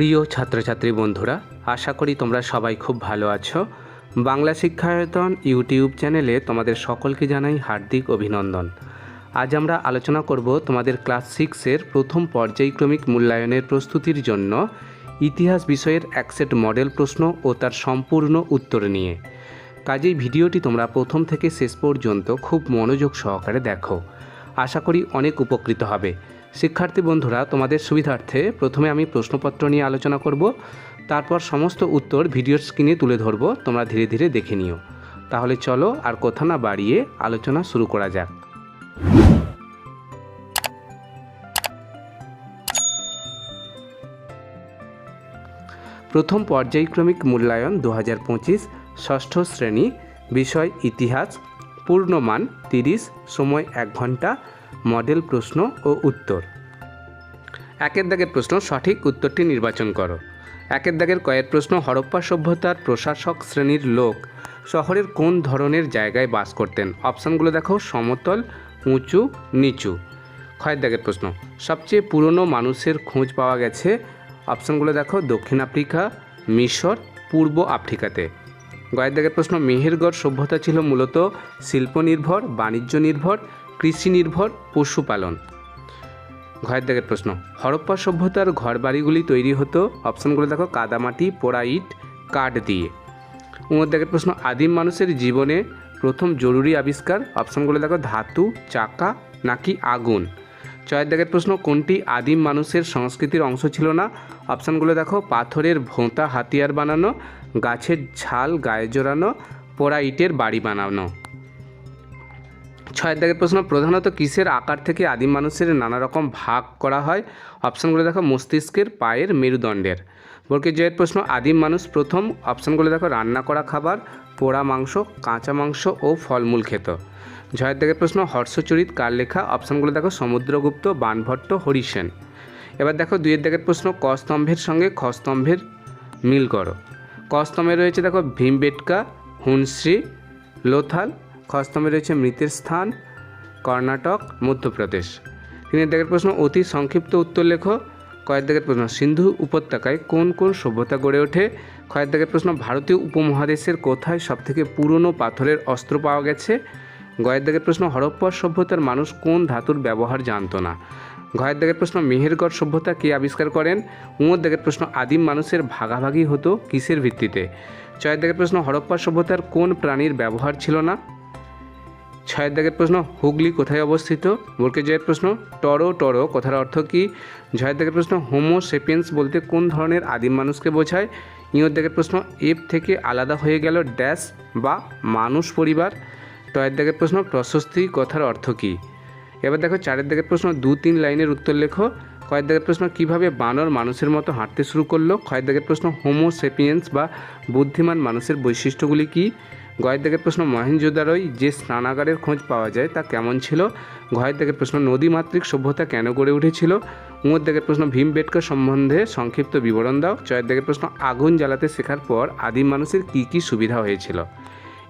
প্রিয় ছাত্রছাত্রী বন্ধুরা, আশা করি তোমরা সবাই খুব ভালো আছো। বাংলা শিক্ষায়তন ইউটিউব চ্যানেলে তোমাদের সকলকে জানাই হার্দিক অভিনন্দন। আজ আমরা আলোচনা করব তোমাদের ক্লাস সিক্সের প্রথম পর্যায়ক্রমিক মূল্যায়নের প্রস্তুতির জন্য ইতিহাস বিষয়ের অ্যাকসেট মডেল প্রশ্ন ও তার সম্পূর্ণ উত্তর নিয়ে। কাজেই ভিডিওটি তোমরা প্রথম থেকে শেষ পর্যন্ত খুব মনোযোগ সহকারে দেখো। আশা করি অনেক উপকৃত হবে। শিক্ষার্থী বন্ধুরা, তোমাদের সুবিধার্থে প্রথমে আমি প্রশ্নপত্র নিয়ে আলোচনা করব। তারপর সমস্ত উত্তর ভিডিওর স্ক্রিনে তুলে ধরবো। তোমরা ধীরে ধীরে দেখে নিও। তাহলে চলো আর কথা না বাড়িয়ে আলোচনা শুরু করা যাক। প্রথম পর্যায়ক্রমিক মূল্যায়ন দু হাজার পঁচিশ, ষষ্ঠ শ্রেণি, বিষয়, ইতিহাস, পূর্ণমান, তিরিশ, সময় এক ঘণ্টা মডেল প্রশ্ন ও উত্তর। একের দাগের প্রশ্ন, সঠিক উত্তরটি নির্বাচন করো। একের দাগের কয়েক প্রশ্ন, হরপ্পা সভ্যতার প্রশাসক শ্রেণির লোক শহরের কোন ধরনের জায়গায় বাস করতেন? অপশানগুলো দেখো, সমতল, উঁচু, নিচু। ক্ষয়ের দাগের প্রশ্ন, সবচেয়ে পুরনো মানুষের খোঁজ পাওয়া গেছে? অপশানগুলো দেখো, দক্ষিণ আফ্রিকা, মিশর, পূর্ব আফ্রিকাতে। গয়ের দাগের প্রশ্ন, মেহেরগড় সভ্যতা ছিল মূলত শিল্প নির্ভর বাণিজ্য নির্ভর কৃষি নির্ভর পশুপালন। ঘরের দাগের প্রশ্ন, হরপ্পা সভ্যতার ঘরবাড়িগুলি তৈরি হতো, অপশানগুলো দেখো, কাদামাটি পোড়া ইট কাঠ দিয়ে। উমর দাগের প্রশ্ন, আদিম মানুষের জীবনে প্রথম জরুরি আবিষ্কার, অপশানগুলো দেখো, ধাতু, চাকা নাকি আগুন? ছয়ের দাগের প্রশ্ন, কোনটি আদিম মানুষের সংস্কৃতির অংশ ছিল না? অপশানগুলো দেখো, পাথরের ভোঁতা হাতিয়ার বানানো, গাছের ঝাল গায়ে জোড়ানো পোড়া ইটের বাড়ি বানানো। ছয়ের দাগের প্রশ্ন, প্রধানত কিসের আকার থেকে আদিম মানুষের নানা রকম ভাগ করা হয়? অপশানগুলো দেখো, মস্তিষ্কের পায়ের মেরুদণ্ডের। বর্গের জয়ের প্রশ্ন, আদিম মানুষ প্রথম, অপশানগুলো দেখো, রান্না করা খাবার, পোড়া মাংস, কাঁচা মাংস ও ফলমূল খেত। জয়ের দাগের প্রশ্ন, হর্ষচরিত কার লেখা? অপশানগুলো দেখো, সমুদ্রগুপ্ত, বানভট্ট, হরিসেন। এবার দেখো, দুইয়ের দাগের প্রশ্ন ক স্তম্ভের সঙ্গে খ স্তম্ভের মিল করো। ক স্তম্ভে রয়েছে দেখো, ভীমবেটকা, হুনশ্রী, লোথাল খ স্তম্ভে রয়েছে মৃতের স্থান, কর্ণাটক, মধ্যপ্রদেশ। তিনের দাগের প্রশ্ন, অতি সংক্ষিপ্ত উত্তর লেখো। কয়েক দাগের প্রশ্ন, সিন্ধু উপত্যকায় কোন কোন সভ্যতা গড়ে ওঠে? কয়েক দাগের প্রশ্ন, ভারতীয় উপমহাদেশের কোথায় সবথেকে পুরনো পাথরের অস্ত্র পাওয়া গেছে? গয়ের দাগের প্রশ্ন, হরপ্পা সভ্যতার মানুষ কোন ধাতুর ব্যবহার জানত না? ঘয়ের দাগের প্রশ্ন, মেহেরগড় সভ্যতা কে আবিষ্কার করেন? উমর দাগের প্রশ্ন, আদিম মানুষের ভাগাভাগি হতো কিসের ভিত্তিতে? ছয়ের দাগের প্রশ্ন, হরপ্পা সভ্যতার কোন প্রাণীর ব্যবহার ছিল না? ছয়ের দাগের প্রশ্ন, হুগলি কোথায় অবস্থিত? বোরকে জয়ের প্রশ্ন, টরো টরো, কথার অর্থ কী? ছয়ের দাগের প্রশ্ন হোমো সেপিয়েন্স বলতে কোন ধরনের আদিম মানুষকে বোঝায়? ইঁর দাগের প্রশ্ন, এপ থেকে আলাদা হয়ে গেল ড্যাশ বা মানুষ পরিবার? টয়ের দাগের প্রশ্ন, প্রশস্তি কথার অর্থ কী? এবার দেখো চারের দাগের প্রশ্ন, দু তিন লাইনের উত্তর লেখো। কয়েক দাগের প্রশ্ন, কীভাবে বানর মানুষের মতো হাঁটতে শুরু করল? কয়েক দাগের প্রশ্ন হোমো সেপিয়েন্স বা বুদ্ধিমান মানুষের বৈশিষ্ট্যগুলি কী? গয়ের দাগের প্রশ্ন মহেঞ্জোদারোই যে স্নানাগারের খোঁজ পাওয়া যায় তা কেমন ছিল? ঘয়ের দাগের প্রশ্ন, নদীমাতৃক সভ্যতা কেন গড়ে উঠেছিল? উমর দাগের প্রশ্ন ভীম ভীমবেটকা সম্বন্ধে সংক্ষিপ্ত বিবরণ দাও। চয়ের দাগের প্রশ্ন, আগুন জ্বালাতে শেখার পর আদিম মানুষের কী কী সুবিধা হয়েছিল?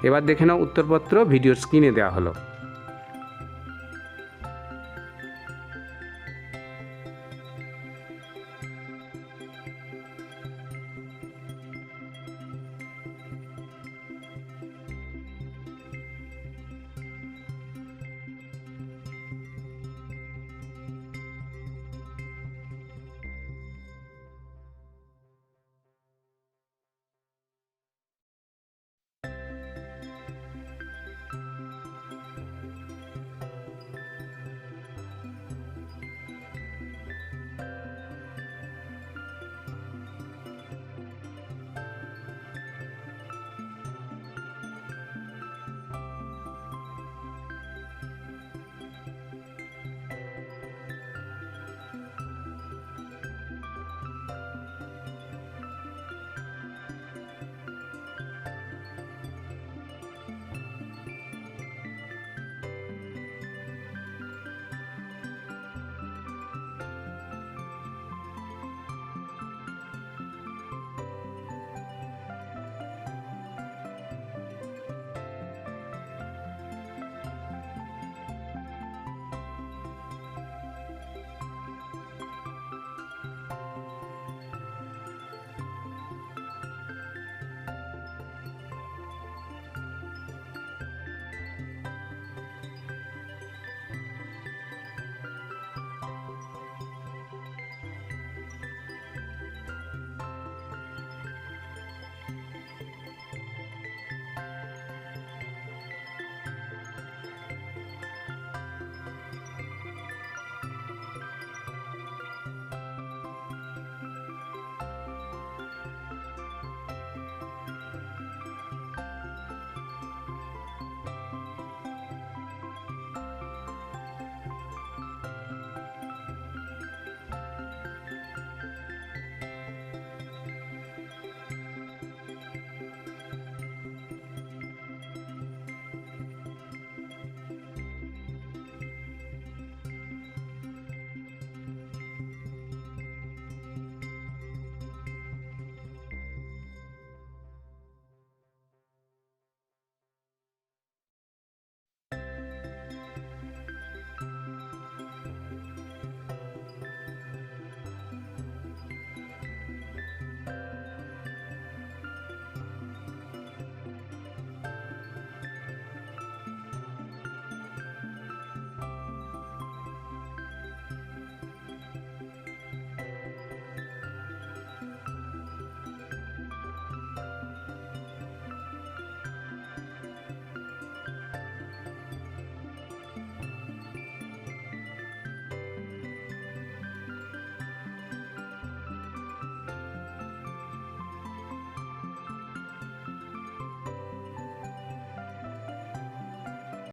এবার দেখে নাও উত্তরপত্র, ভিডিওর স্ক্রিনে দেওয়া হলো।